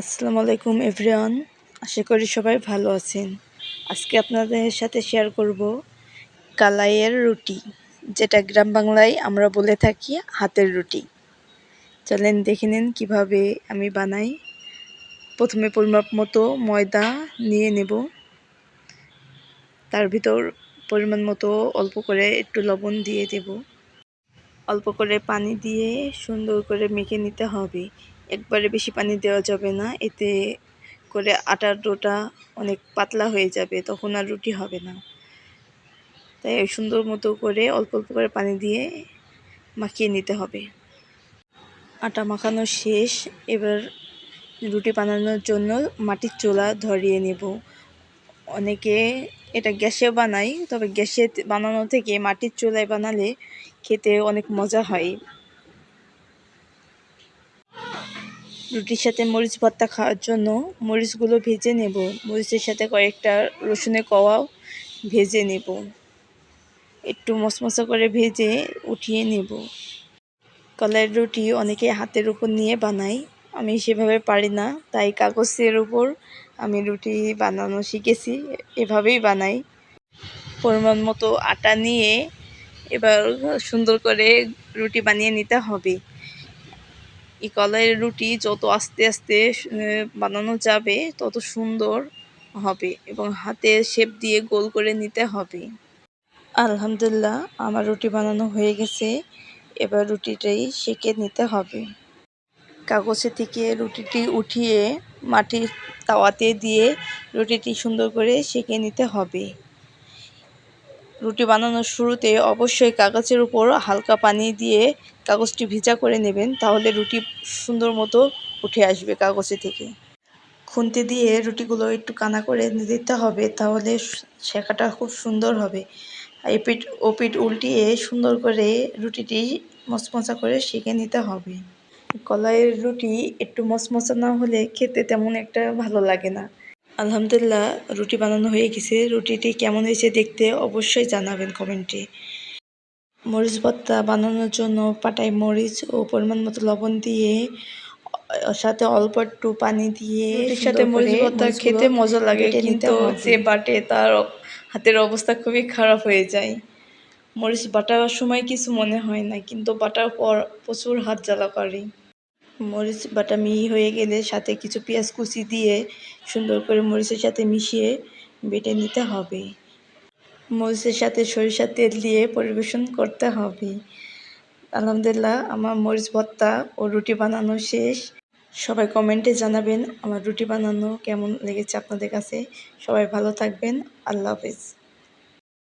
আসসালামু আলাইকুম, এভরিওয়ান। আশা করি সবাই ভালো আছেন। আজকে আপনাদের সাথে শেয়ার করব কালাইয়ের রুটি, যেটা গ্রাম বাংলায় আমরা বলে থাকি হাতের রুটি। চলেন দেখে নিন কীভাবে আমি বানাই। প্রথমে পরিমাপ মতো ময়দা নিয়ে নেব। তার ভিতর পরিমাণ মতো অল্প করে একটু লবণ দিয়ে দেব। অল্প করে পানি দিয়ে সুন্দর করে মেখে নিতে হবে। একবারে বেশি পানি দেওয়া যাবে না, এতে করে আটার ডোটা অনেক পাতলা হয়ে যাবে, তখন আর রুটি হবে না। তাই সুন্দর মতো করে অল্প অল্প করে পানি দিয়ে মাখিয়ে নিতে হবে। আটা মাখানো শেষ, এবার রুটি বানানোর জন্য মাটির চুলা ধরিয়ে নেব। অনেকে এটা গ্যাসে বানাই তবে গ্যাসে বানানো থেকে মাটির চুলায় বানালে খেতে অনেক মজা হয়। রুটির সাথে মরিচ ভর্তা খাওয়ার জন্য মরিচগুলো ভেজে নেব। মরিচের সাথে কয়েকটা রসুনের কওয়াও ভেজে নেব। একটু মশমশা করে ভেজে উঠিয়ে নেব। কলাইয়ের রুটি অনেকে হাতের উপর নিয়ে বানাই আমি সেভাবে পারি না, তাই কাগজের উপর আমি রুটি বানানো শিখেছি, এভাবেই বানাই। পরিমাণ মতো আটা নিয়ে এবার সুন্দর করে রুটি বানিয়ে নিতে হবে। এই কলাইয়ের রুটি যত আস্তে আস্তে বানানো যাবে, তত সুন্দর হবে এবং হাতে শেপ দিয়ে গোল করে নিতে হবে। আলহামদুলিল্লাহ, আমার রুটি বানানো হয়ে গেছে। এবার রুটিটাই সেঁকে নিতে হবে। কাগজে থেকে রুটিটি উঠিয়ে মাটির তাওয়াতে দিয়ে রুটিটি সুন্দর করে সেঁকে নিতে হবে। রুটি বানানোর শুরুতে অবশ্যই কাগজের উপর হালকা পানি দিয়ে কাগজটি ভিজা করে নেবেন, তাহলে রুটি সুন্দর মতো উঠে আসবে কাগজে থেকে। খুন্তি দিয়ে রুটিগুলো একটু কানা করে দিতে হবে, তাহলে শেখাটা খুব সুন্দর হবে। এপিট ওপিট উল্টিয়ে সুন্দর করে রুটিটি মচমচা করে শিখে নিতে হবে। কলাইয়ের রুটি একটু মচমচা না হলে খেতে তেমন একটা ভালো লাগে না। আলহামদুলিল্লাহ রুটি বানানো হয়ে গেছে। রুটিটি কেমন হয়েছে দেখতে অবশ্যই জানাবেন কমেন্টে। মরিচ ভর্তা বানানোর জন্য পাটায় মরিচ ও পরিমাণ মতো লবণ দিয়ে সাথে অল্প একটু পানি দিয়ে সাথে মরিচ ভর্তা খেতে মজা লাগে কিন্তু যে বাটে তার হাতের অবস্থা খুবই খারাপ হয়ে যায়। মরিচ বাটার সময় কিছু মনে হয় না কিন্তু বাটার পর প্রচুর হাত জ্বালা করে। মরিচ, বাটা মিহি হয়ে গেলে সাথে কিছু পেঁয়াজ কুচি দিয়ে সুন্দর করে মরিচের সাথে মিশিয়ে বেটে নিতে হবে। মরিচের সাথে সরিষার তেল দিয়ে পরিবেশন করতে হবে। আলহামদুলিল্লাহ, আমার মরিচ ভর্তা ও রুটি বানানো শেষ। সবাই কমেন্টে জানাবেন, আমার রুটি বানানো কেমন লেগেছে আপনাদের কাছে। সবাই ভালো থাকবেন, আল্লাহ হাফিজ।